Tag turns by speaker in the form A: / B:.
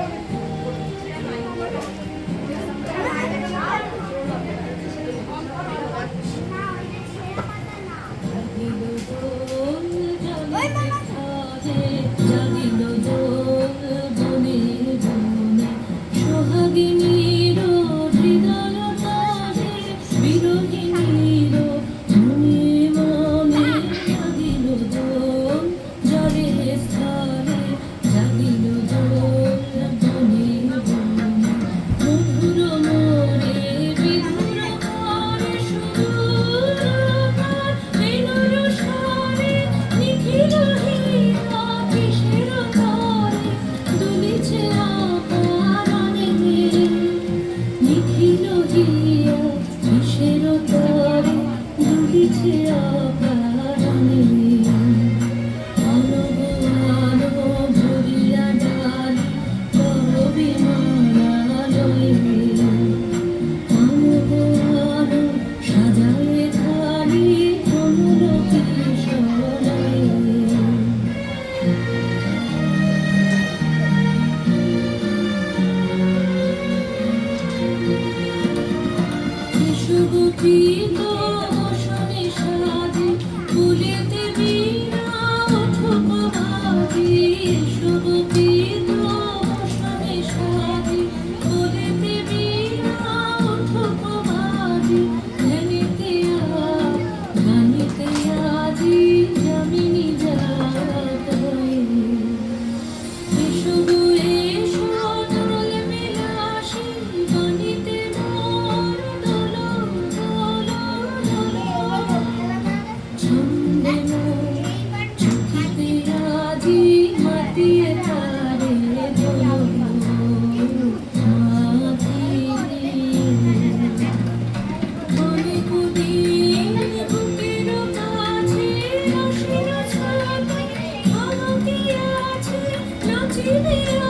A: Amen. নিখিল জিয়া কিসের তরে দুলিছে আকারণে Буду you.